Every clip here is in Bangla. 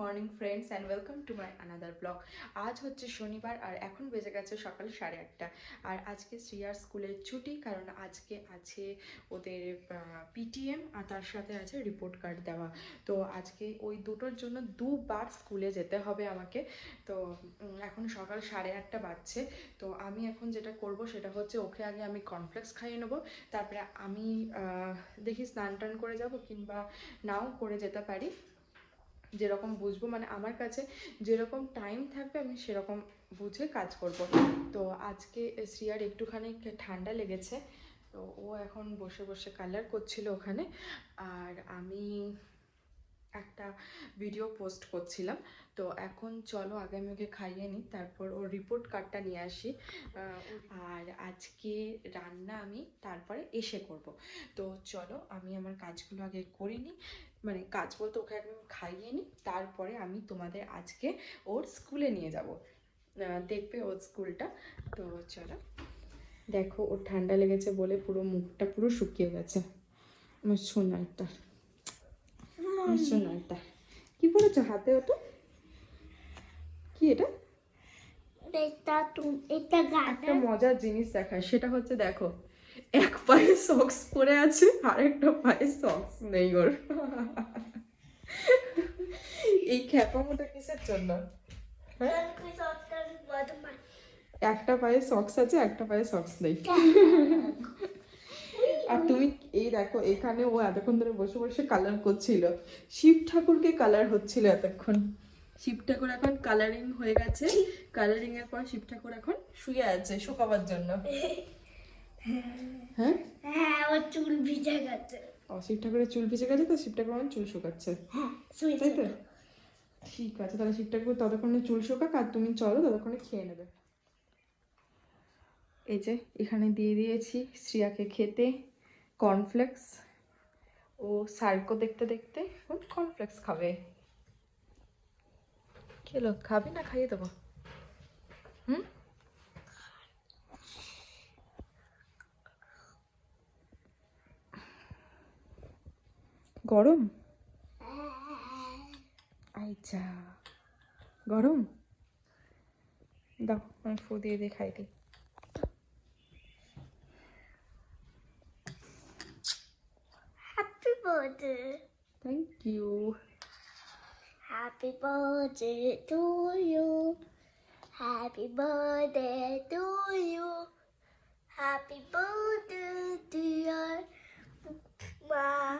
Morning friends and welcome to my another blog. আজ হচ্ছে শনিবার আর এখন বেজে গেছে সকাল সাড়ে আটটা। আর আজকে শ্রিয়ার স্কুলের ছুটি, কারণ আজকে আছে ওদের পিটিএম আর তার সাথে আছে রিপোর্ট কার্ড দেওয়া। তো আজকে ওই দুটোর জন্য দুবার স্কুলে যেতে হবে আমাকে। তো এখন সকাল সাড়ে আটটা বাজছে। তো আমি এখন যেটা করব সেটা হচ্ছে ওকে আগে আমি কর্নফ্লেক্স খাইয়ে নেব। তারপরে আমি দেখি স্নান টান করে যাব কিংবা নাও করে যেতে পারি। যেরকম বুঝব মানে আমার কাছে যেরকম টাইম থাকবে, আমি সেরকম বুঝে কাজ করব। তো আজকে শ্রিয়ার একটুখানি ঠান্ডা লেগেছে, তো ও এখন বসে বসে কালার করছিল ওখানে। আর আমি একটা ভিডিও পোস্ট করছিলাম। তো এখন চলো আগে আমি ওকে খাইয়ে নিই তারপর ওর রিপোর্ট কার্ডটা নিয়ে আসি। আর আজকে রান্না আমি তারপরে এসে করব। তো চলো আমি আমার কাজগুলো আগে করে নিই। মানে কাজ বলতে ওকে একদম খাইয়ে নিই তারপরে আমি তোমাদের আজকে ওর স্কুলে নিয়ে যাব। দেখবে ওর স্কুলটা তো চলো। দেখো ওর ঠান্ডা লেগেছে বলে পুরো মুখটা পুরো শুকিয়ে গেছে। আমার সোনারটা সোনারটা কি পড়েছো হাতে ওটা কি এটা? একটা মজার জিনিস দেখায় সেটা হচ্ছে দেখো এক পায়ে সক্স পরে আছে আর একটা পায়ে সক্স নেই ওর। এই খ্যাপামোটা কিসের জন্য? হ্যাঁ? একটা পায়ে সক্স আছে একটা পায়ে সক্স নেই। আর তুমি এই দেখো এখানে ও এতক্ষণ ধরে বসে বসে কালার করছিল। শিব ঠাকুরকে কালার হচ্ছিল এতক্ষণ। শিব ঠাকুর এখন কালারিং হয়ে গেছে। কালারিং এর পর শিব ঠাকুর এখন শুয়ে আছে শুকাবার জন্য। হ্যাঁ। হ্যাঁ? ওর চুল ভিজে গেছে। ও শিব ঠাকুরের চুল ভিজে গেছে তো শিব ঠাকুর এখন চুল শুকাচ্ছে। হ্যাঁ তাই তো? ঠিক আছে তাহলে শিব ঠাকুর ততক্ষণে চুল শুকাক আর তুমি চলো ততক্ষণে খেয়ে নেবে। এই যে এখানে দিয়ে দিয়েছি শ্রিয়াকে খেতে কর্নফ্লেক্স ও সার্কো দেখতে দেখতে কর্নফ্লেক্স খাবে। খেলো খাবি না খাইয়ে দেবো। হুম? গরম? আচ্ছা গরম? দাও আমি ফু দিয়ে দিয়ে খাই দিই। Happy birthday Happy birthday to you. Happy birthday to you. Happy birthday, dear Ma.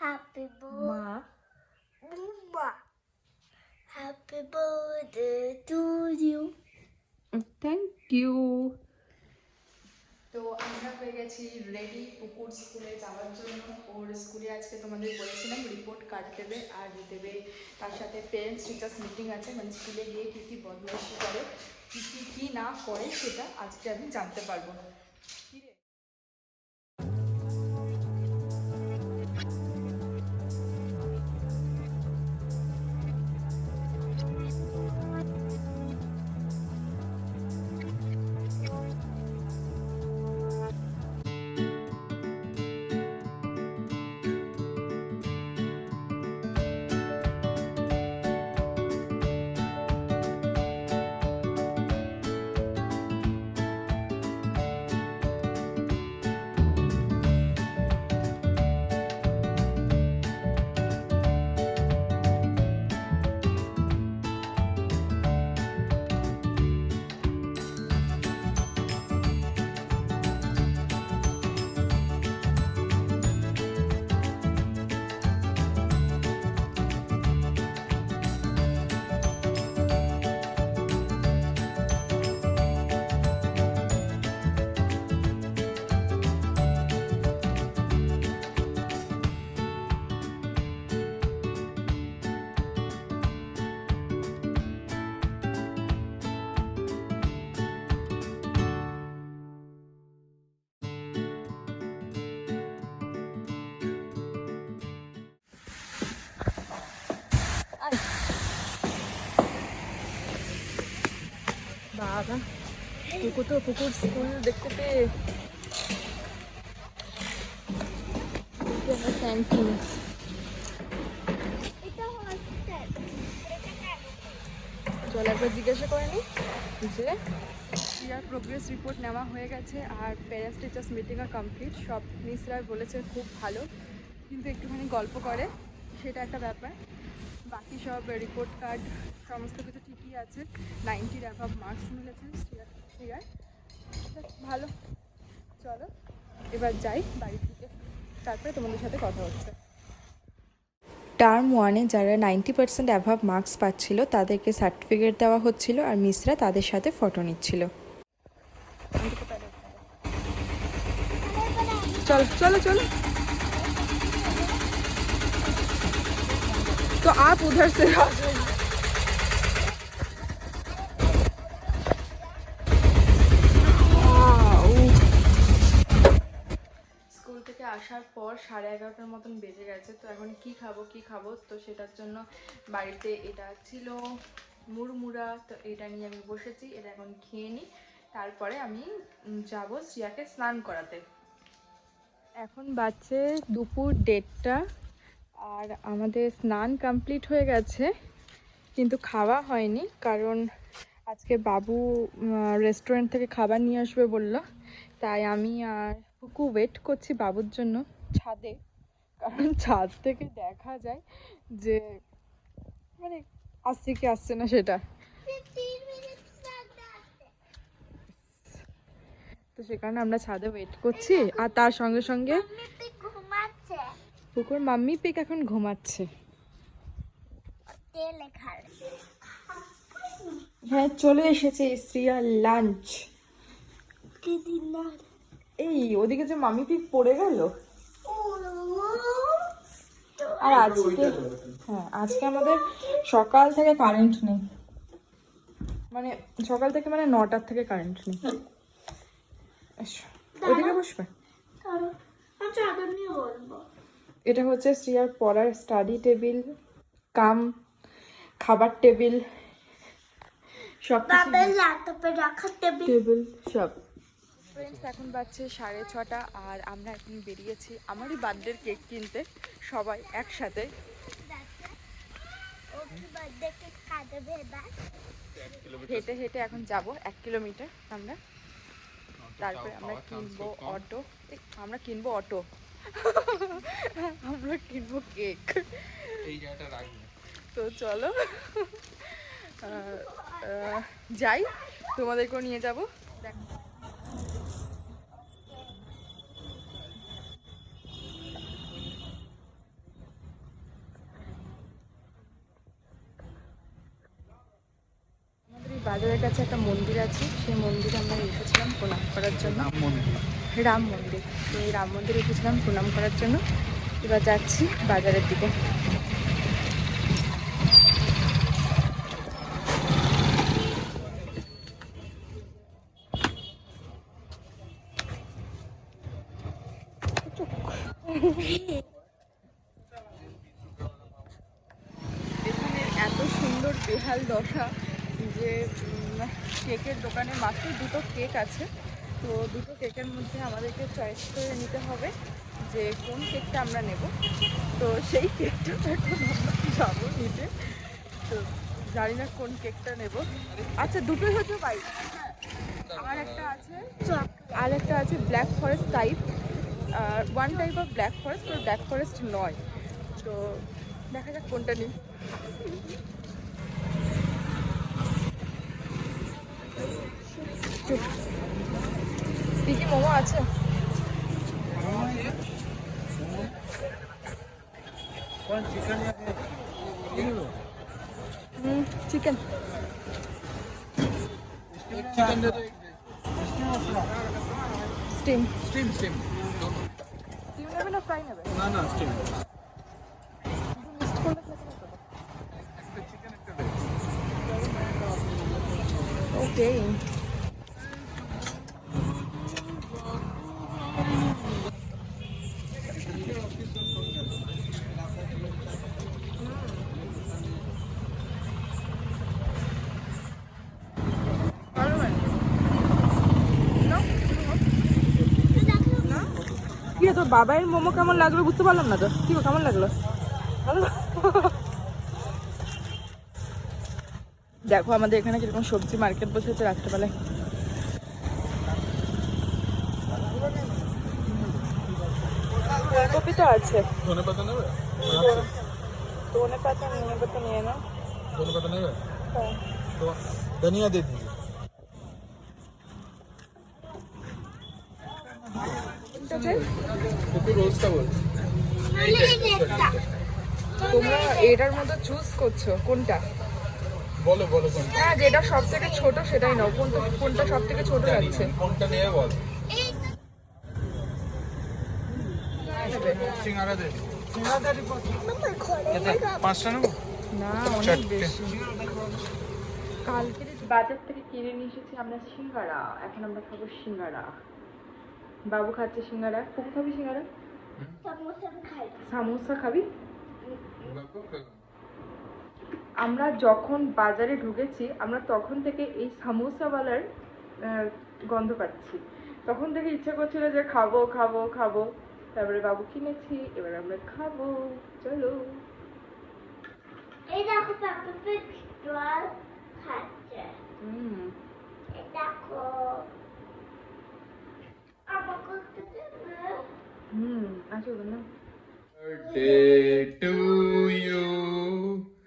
Happy birthday. Ma. Happy birthday to you. Thank you. তো আমরা হয়ে গেছি রেডি পুকুর স্কুলে যাওয়ার জন্য। ওর স্কুলে আজকে তোমাদের বলেছিলাম রিপোর্ট কার্ড দেবে আর দেবে। তার সাথে পেরেন্টস টিচার্স মিটিং আছে মানে স্কুলে গিয়ে কী কী বদমাইশি করে, কী কী কী না করে সেটা আজকে আমি জানতে পারব। কি তো পুকুর স্কুল দেখতে পেয়ে। ক্যান্টিন এটা হসপিটাল চল একবার জিজ্ঞাসা করে নি যে ইয়ার প্রোগ্রেস রিপোর্ট নেওয়া হয়ে গেছে আর প্যারেন্টস টিচার্স মিটিংও কমপ্লিট সব মিসরা বলেছে খুব ভালো, কিন্তু একটুখানি গল্প করে, সেটা একটা ব্যাপার। বাকি সব রিপোর্ট কার্ড সমস্ত কিছু আছে। নাইনটির অ্যাভাব মার্কস মিলেছে সিয়ার ভালো। চলো এবার যাই বাড়ি থেকে। তারপরে তোমাদের সাথে কথা হচ্ছে। টার্ম ওয়ানে যারা নাইনটি পার্সেন্ট অ্যাভাব মার্কস পাচ্ছিল তাদেরকে সার্টিফিকেট দেওয়া হচ্ছিল আর মিসরা তাদের সাথে ফটো নিচ্ছিল। চল চলো চলো। তো আপ উধার সে আসার পর সাড়ে এগারোটার মতন বেজে গেছে, তো এখন কি খাব কি খাব? তো সেটার জন্য বাড়িতে এটা ছিল মুড়মুড়া, তো এটা নিয়ে আমি বসেছি, এটা এখন খেয়ে নিই। তারপরে আমি যাব শ্রিয়াকে স্নান করাতে। এখন বাজছে দুপুর দেড়টা, আর আমাদের স্নান কমপ্লিট হয়ে গেছে, কিন্তু খাওয়া হয়নি, কারণ আজকে বাবু রেস্টুরেন্ট থেকে খাবার নিয়ে আসবে বলল। তাই আমি আর ফুকু ওয়েট করছি বাবুর জন্য ছাদে। কারণ ছাদ থেকে দেখা যায় যে মানে আসছে কি আসছে না সেটা। 15 minutes লাগবে আসতে। তো সে কারণে আমরা ছাদে ওয়েট করছি আর তার সঙ্গে সঙ্গে পুকুর মাম্মি পিক এখন ঘুমাচ্ছে। হ্যাঁ চলে এসেছে শ্রিয়া লাঞ্চ এই ওদিকে যে মামি পিক পড়ে গেল? আর আজকে হ্যাঁ আজকে আমাদের সকাল থেকে কারেন্ট নেই। মানে সকাল থেকে মানে নটার থেকে কারেন্ট নেই। ওদিকে বসবে? এটা হচ্ছে শ্রিয়ার পড়ার স্টাডি টেবিল কাম খাবার টেবিল সব টেবিল সব। ফ্রেন্ডস এখন বাজছে সাড়ে ছটা আর আমরা এখন বেরিয়েছি আমারই বার্থডের কেক কিনতে। সবাই একসাথে। বার্থডে কেক কাটবে হেঁটে হেঁটে এখন যাব এক কিলোমিটার আমরা। তারপরে আমরা কিনবো অটো। আমরা কিনবো অটো। আমরা কিনবো কেক এই জায়গাটা রাখবে। তো চলো। যাই তোমাদেরকেও নিয়ে যাব। কাছে একটা মন্দির আছে সেই মন্দিরে আমরা এসেছিলাম প্রণাম করার জন্য। রাম মন্দির। তো এই রাম মন্দিরে এসেছিলাম প্রণাম করার জন্য। এবার যাচ্ছি বাজারের দিকে। এখানে এত সুন্দর বেহাল দশা যে কেকের দোকানে মাত্র দুটো কেক আছে। তো দুটো কেকের মধ্যে আমাদেরকে চয়েস করে নিতে হবে যে কোন কেকটা আমরা নেব। তো সেই কেকটা এখন যাব নিতে তো জানি না কোন কেকটা নেব। আচ্ছা দুটোই হচ্ছে বাইক আর একটা আছে আর একটা আছে black forest type R one type of black forest black forest নয়। তো দেখা যাক কোনটা নিই। কি মোমো আছে? Chicken steam steam steam steam নেবে না ফ্রাই নেবে? না না স্টিম মিক্সড করলে কি আছে রে, তোর বাবাইয়ের মোমো কেমন লাগল? বুঝতে পারলাম না তো। কি কেমন লাগল? দেখো আমাদের এখানে কীরকম সবজি মার্কেট বসেছে রাত্রেবেলায়। ফুলকপি তো আছে। ধনে পাতা নেবে? ধনে পাতা নিয়ে পাতা নিয়ে নাও। ধনে পাতা নেবে? হ্যাঁ। তো ধনিয়া দিয়ে দিন তোমরা এটার মধ্যে চুজ করছ কোনটা? বলো বলো কোনটা হ্যাঁ যেটা সব থেকে ছোট সেটাই নাও। কোনটা কোনটা সব থেকে ছোট লাগছে কোনটা নিয়ে বল? সিঙ্গারা দে পাঁচটা নেব? না অনেক বেশি। কালকে বাজার থেকে কিনে নিয়ে এসেছি আমরা সিঙ্গারা। এখন আমরা খাব সিঙ্গারা। বাবু খাচ্ছে সিঙ্গারা। খুব খাবি সিঙ্গারা? সামোসা খাবি। আমরা যখন বাজারে ঢুকেছি আমরা তখন থেকে এই সামোসাওয়ালার গন্ধ পাচ্ছি। তখন থেকে ইচ্ছা করছিল যে খাব খাব খাব। তারপরে বাবু কিনেছি এবার আমরা খাব চলো। এই দেখো পাপা জল খাচ্ছে। হুম। দেখো। না birthday to you.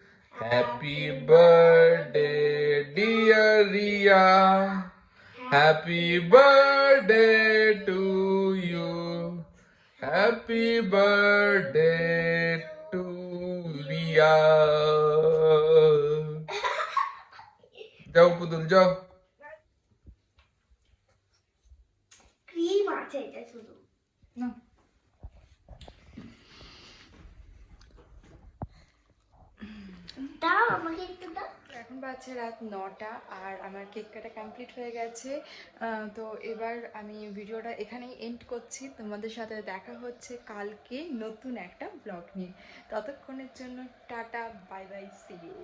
Happy birthday, dear Ria. Happy birthday to you. Happy birthday to Ria. Jau, Putul jau. এখন বাজছে রাত নটা আর আমার কেক কাটা কমপ্লিট হয়ে গেছে। তো এবার আমি ভিডিওটা এখানেই এন্ড করছি। তোমাদের সাথে দেখা হচ্ছে কালকে নতুন একটা ব্লগ নিয়ে। ততক্ষণের জন্য ta-ta bye bye see you